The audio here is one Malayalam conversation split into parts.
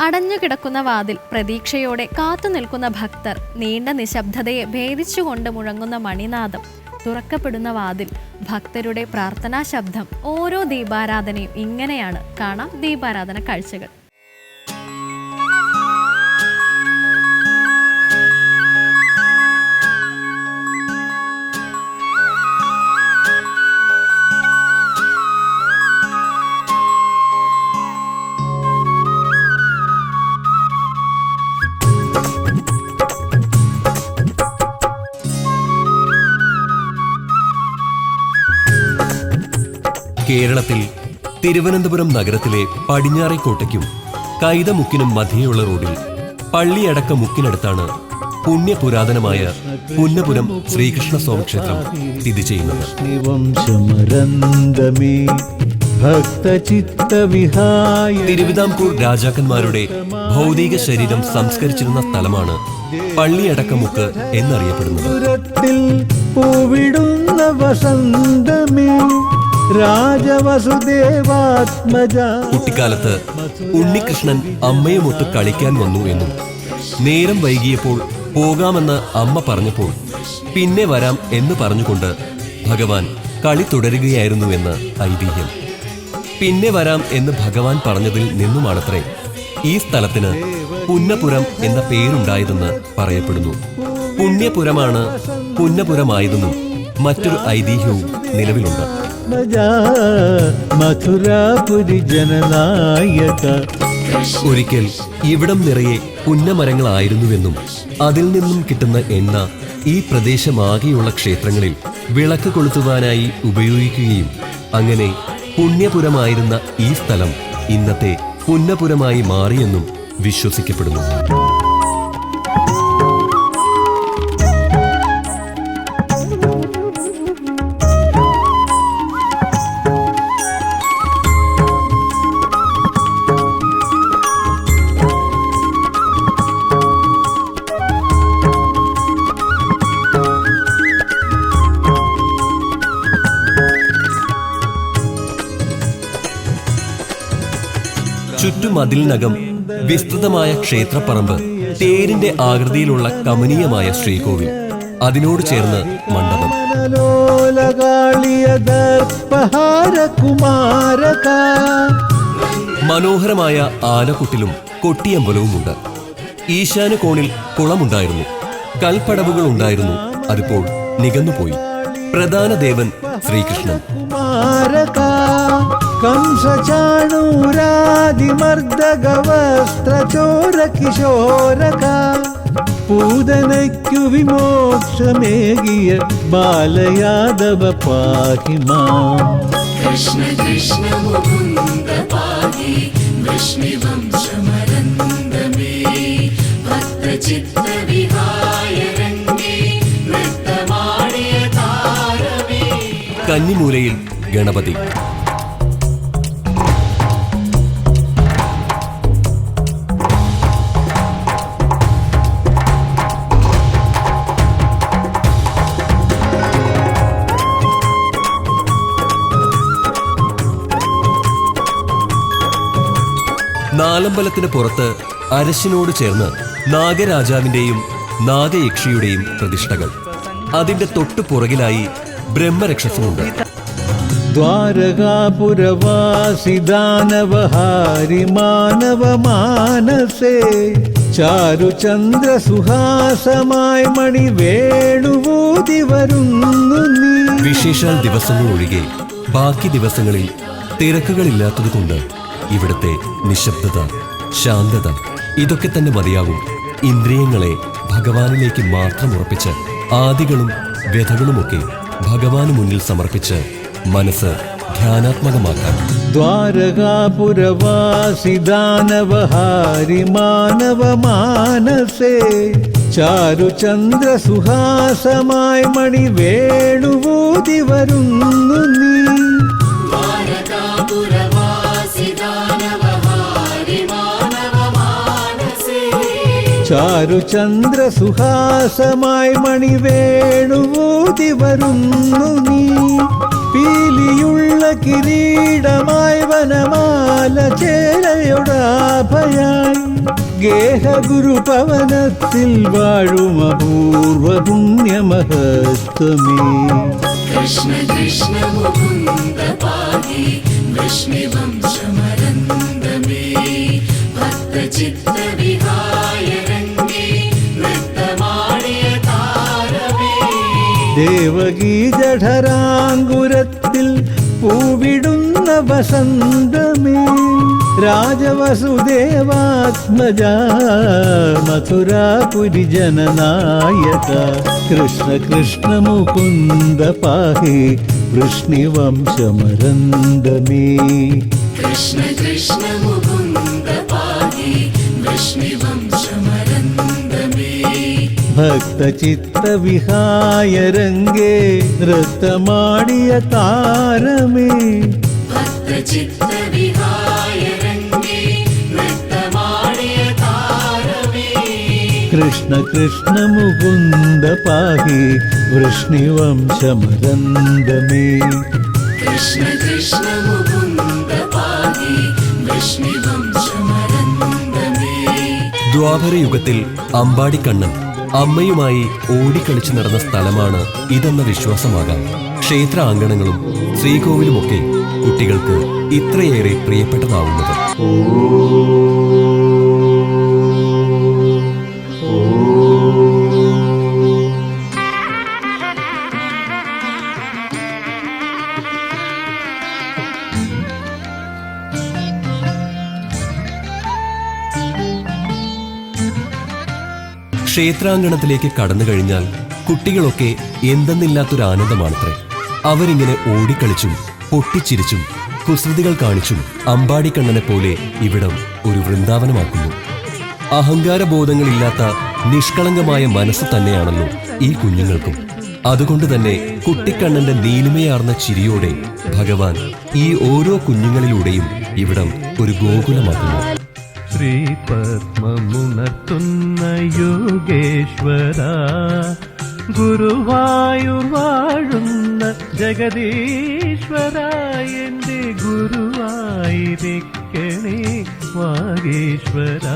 അടഞ്ഞുകിടക്കുന്ന വാതിൽ പ്രതീക്ഷയോടെ കാത്തുനിൽക്കുന്ന ഭക്തർ നീണ്ട നിശബ്ദതയെ ഭേദിച്ചുകൊണ്ട് മുഴങ്ങുന്ന മണിനാദം. തുറക്കപ്പെടുന്ന വാതിൽ ഭക്തരുടെ പ്രാർത്ഥനാ ശബ്ദം ഓരോ ദീപാരാധനയും ഇങ്ങനെയാണ്. കാണാം ദീപാരാധന കാഴ്ചകൾ. കേരളത്തിൽ തിരുവനന്തപുരം നഗരത്തിലെ പടിഞ്ഞാറേക്കോട്ടയ്ക്കും കൈതമുക്കിനും മധ്യയുള്ള റോഡിൽ പള്ളിയടക്ക മുക്കിനടുത്താണ് പുണ്യപുരാതനമായ പുന്നപുരം ശ്രീകൃഷ്ണ സ്വാമി ക്ഷേത്രം സ്ഥിതി ചെയ്യുന്നത്. തിരുവിതാംകൂർ രാജാക്കന്മാരുടെ ഭൗതിക ശരീരം സംസ്കരിച്ചിരുന്ന സ്ഥലമാണ് പള്ളിയടക്കമുക്ക് എന്നറിയപ്പെടുന്നത്. വസന്തമേ കുട്ടിക്കാലത്ത് ഉണ്ണികൃഷ്ണൻ അമ്മയുമൊത്ത് കളിക്കാൻ വന്നു എന്നും നേരം വൈകിയപ്പോൾ പോകാമെന്ന് അമ്മ പറഞ്ഞപ്പോൾ പിന്നെ വരാം എന്ന് പറഞ്ഞുകൊണ്ട് ഭഗവാൻ കളി തുടരുകയായിരുന്നുവെന്ന് ഐതിഹ്യം. പിന്നെ വരാം എന്ന് ഭഗവാൻ പറഞ്ഞതിൽ നിന്നുമാണത്രേ ഈ സ്ഥലത്തിന് പുന്നപുരം എന്ന പേരുണ്ടായതെന്ന് പറയപ്പെടുന്നു. പുണ്യപുരമാണ് പുന്നപുരമായതെന്നും മറ്റൊരു ഐതിഹ്യവും നിലവിലുണ്ട്. ജനനായക. ഒരിക്കൽ ഇവിടം നിറയെ പുന്നമരങ്ങളായിരുന്നുവെന്നും അതിൽ നിന്നും കിട്ടുന്ന എണ്ണ ഈ പ്രദേശമാകെയുള്ള ക്ഷേത്രങ്ങളിൽ വിളക്ക് കൊളുത്തുവാനായി ഉപയോഗിക്കുകയും അങ്ങനെ പുണ്യപുരമായിരുന്ന ഈ സ്ഥലം ഇന്നത്തെ പുന്നപുരമായി മാറിയെന്നും വിശ്വസിക്കപ്പെടുന്നു. ചുറ്റുമതിലിനകം വിസ്തൃതമായ ക്ഷേത്രപ്പറമ്പ് തേരിന്റെ ആകൃതിയിലുള്ള കമനീയമായ ശ്രീകോവിൽ. അതിനോട് ചേർന്ന് മണ്ഡപം. മനോഹരമായ ആനക്കുട്ടിലും കൊട്ടിയമ്പലവുമുണ്ട്. ഈശാന കോണിൽ കുളമുണ്ടായിരുന്നു. കൽപ്പടവുകൾ ഉണ്ടായിരുന്നു അതിപ്പോൾ നികന്നുപോയി. പ്രധാന ദേവൻ ശ്രീകൃഷ്ണൻ വംശചാണൂരാതിമർദ്ദകവസ്ത്രചോരകിശോരക പൂതനയ്ക്കു വിമോക്ഷമേകിയ ബാലയാദവ പാഹി മാം കൃഷ്ണ കൃഷ്ണ മുകുന്ദ പാഹി വൃഷ്ണിവംശമരന്ദമേ ഭക്തചിത്ത വിഹായരംഗേ നൃത്തമാടിയ താരമേ കന്നിമൂലയിൽ ഗണപതി. നാലമ്പലത്തിന് പുറത്ത് അരശിനോട് ചേർന്ന് നാഗരാജാവിന്റെയും നാഗയക്ഷിയുടെയും പ്രതിഷ്ഠകൾ. അതിന്റെ തൊട്ടു പുറകിലായി ബ്രഹ്മരക്ഷസമുണ്ട് ദ്വാരകാപുരവാസി ദാനവഹാരി മാനവ മാനസേ ചാരുചന്ദ്ര സുഹാസമായി മണി വേണുവൂതി വരുന്നു വിശേഷാൽ ദിവസങ്ങൾ ഒഴികെ ബാക്കി ദിവസങ്ങളിൽ തിരക്കുകളില്ലാത്തതുകൊണ്ട് ഇവിടുത്തെ നിശബ്ദത ശാന്തത ഇതൊക്കെ തന്നെ മതിയാകും. ഇന്ദ്രിയങ്ങളെ ഭഗവാനിലേക്ക് മാത്രം ഉറപ്പിച്ച് ആദികളും വ്യഥകളുമൊക്കെ ഭഗവാന് മുന്നിൽ സമർപ്പിച്ച് മനസ്സ് ധ്യാനാത്മകമാക്കാൻ. ദ്വാരകാപുരവാസി ദാനവഹാരി മാനവ മാനസേ ചാരുചന്ദ്ര സുഹാസമായി മണി വേണുവൂതി വരുന്നു നീ. ചാരുചന്ദ്ര സുഹാസമായി മണിവേണുവൂതി വരുന്നു നീ. പീലിയുള്ള കിരീടമായി വനമാല ചേരയൊടാഭയായി ഗേഹഗുരു പവനത്തിൽ വാഴും അപൂർവ പുണ്യമഹത്വമേ കൃഷ്ണ കൃഷ്ണ മുകുന്ദ പാഹി വൃഷ്ണിവംശമരന്ദമേ ശ്രീജഠരാങ്കുരത്തിൽ പൂവിടുന്ന വസന്തമേ രാജവസുദേവാത്മജ മഥുരാപുരി ജനനായക കൃഷ്ണ കൃഷ്ണ മുകുന്ദ പാഹി വൃഷ്ണിവംശമരന്തമേ കൃഷ്ണ കൃഷ്ണ മുകുന്ദ പാഹി വൃഷ്ണിവംശമ ഭക്തചിത്തവിഹായരംഗേ നൃത്തമാടിയ താരമേ കൃഷ്ണ കൃഷ്ണ മുകുന്ദ പാഹി വൃഷ്ണിവംശമദന്തമേ കൃഷ്ണ കൃഷ്ണ മുകുന്ദ പാഹി വൃഷ്ണിവംശമദന്തമേ ദ്വാപരയുഗത്തിൽ അമ്പാടിക്കണ്ണൻ അമ്മയുമായി ഓടിക്കളിച്ചു നടന്ന സ്ഥലമാണ് ഇതെന്ന വിശ്വാസമാകാം. ക്ഷേത്ര അങ്കണങ്ങളും ശ്രീകോവിലുമൊക്കെ കുട്ടികൾക്ക് ഇത്രയേറെ പ്രിയപ്പെട്ടതാവുന്നത്. ക്ഷേത്രാങ്കണത്തിലേക്ക് കടന്നു കഴിഞ്ഞാൽ കുട്ടികളൊക്കെ എന്തെന്നില്ലാത്തൊരു ആനന്ദമാണത്രേ. അവരിങ്ങനെ ഓടിക്കളിച്ചും പൊട്ടിച്ചിരിച്ചും കുസൃതികൾ കാണിച്ചും അമ്പാടിക്കണ്ണനെ പോലെ ഇവിടം ഒരു വൃന്ദാവനമാക്കുന്നു. അഹങ്കാരബോധങ്ങളില്ലാത്ത നിഷ്കളങ്കമായ മനസ്സ് തന്നെയാണല്ലോ ഈ കുഞ്ഞുങ്ങൾക്കും. അതുകൊണ്ട് തന്നെ കുട്ടിക്കണ്ണന്റെ നീലിമയാർന്ന ചിരിയോടെ ഭഗവാൻ ഈ ഓരോ കുഞ്ഞുങ്ങളിലൂടെയും ഇവിടം ഒരു ഗോകുലമാക്കുന്നു. ശ്രീപത്മമുണർത്തുന്ന യോഗേശ്വര. ഗുരുവായൂർ വാഴുന്ന ജഗദീശ്വര എന്റെ ഗുരുവായിരിക്കണേ വാഗേശ്വര.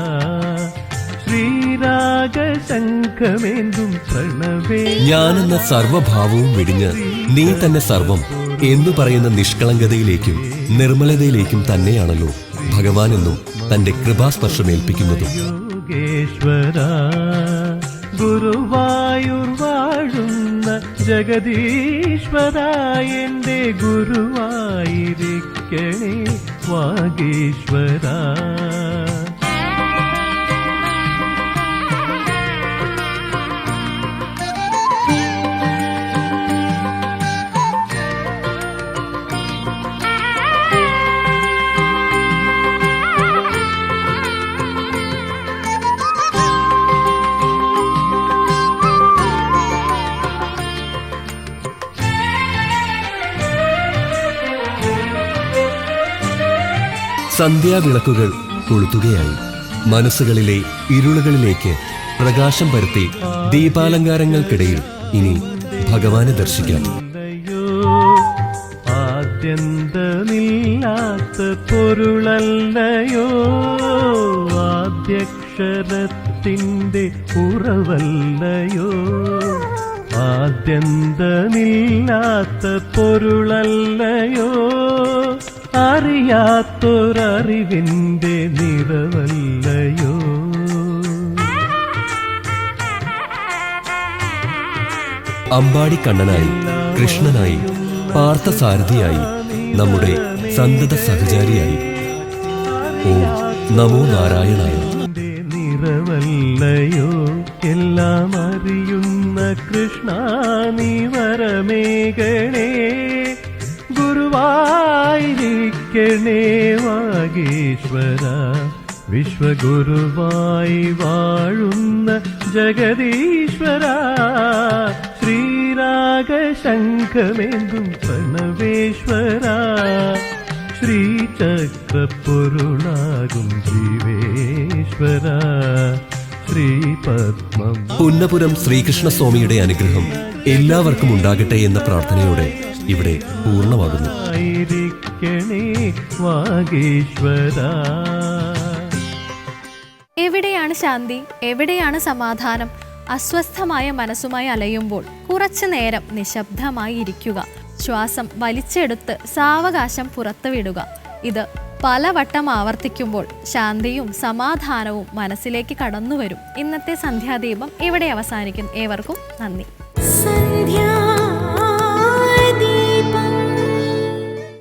ശ്രീരാഗശംഖമേന്തും പ്രണവേ ഞാനെന്ന സർവഭാവവും വെടിഞ്ഞ് നീ തന്നെ സർവം എന്ന് പറയുന്ന നിഷ്കളങ്കതയിലേക്കും നിർമ്മലതയിലേക്കും തന്നെയാണല്ലോ. ഭഗവാൻ എന്നും തന്റെ കൃപാസ്പർശമേൽപ്പിക്കുന്നതും. ഗുരുവായൂർ വാഴുന്ന ജഗദീശ്വര എന്റെ ഗുരുവായിരിക്കണേ വാഗീശ്വര. സന്ധ്യാവിളക്കുകൾ കൊളുത്തുകയായി. മനസ്സുകളിലെ ഇരുളുകളിലേക്ക് പ്രകാശം പരത്തി ദീപാലങ്കാരങ്ങൾക്കിടയിൽ ഇനി ഭഗവാനെ ദർശിക്കാം. ആദ്യന്തമില്ലാത്ത പൊരുളല്ലയോ? ആദ്യക്ഷരത്തിന്റെ ഉറവല്ലയോ? ആദ്യന്തമില്ലാത്ത പൊരുളല്ലയോ? അറിയാത്തൊരറിവിന്റെ നിറവല്ലയോ? അമ്പാടി കണ്ണനായി കൃഷ്ണനായി പാർത്ഥസാരഥിയായി നമ്മുടെ സന്തത സഹചാരിയായി. ഓ നമോ നാരായണായ. നിറവല്ലയോ? എല്ലാം അറിയുന്ന കൃഷ്ണ നീ വരമേകണേ ഗുരുവായിരിക്കണേ വാഗീശ്വര. വിശ്വഗുരുവായി വാഴുന്ന ജഗദീശ്വര. ശ്രീരാഗശംഖമേന്തും പ്രണവേശ്വര. ശ്രീചക്രപ്പൊരുളാകും ജീവേശ്വര. ശ്രീപത്മം പുന്നപുരം ശ്രീകൃഷ്ണസ്വാമിയുടെ അനുഗ്രഹം. എല്ലാവർക്കും ഉണ്ടാകട്ടെ എന്ന പ്രാർത്ഥനയോടെ ഇവിടെ പൂർണമാകുന്നു. എവിടെയാണ് ശാന്തി? എവിടെയാണ് സമാധാനം? അസ്വസ്ഥമായ മനസ്സുമായി അലയുമ്പോൾ കുറച്ചു നേരം നിശബ്ദമായി ഇരിക്കുക. ശ്വാസം വലിച്ചെടുത്ത് സാവകാശം പുറത്തുവിടുക. ഇത് പലവട്ടം ആവർത്തിക്കുമ്പോൾ ശാന്തിയും സമാധാനവും മനസ്സിലേക്ക് കടന്നുവരും. ഇന്നത്തെ സന്ധ്യാദീപം ഇവിടെ അവസാനിക്കും. ഏവർക്കും നന്ദി.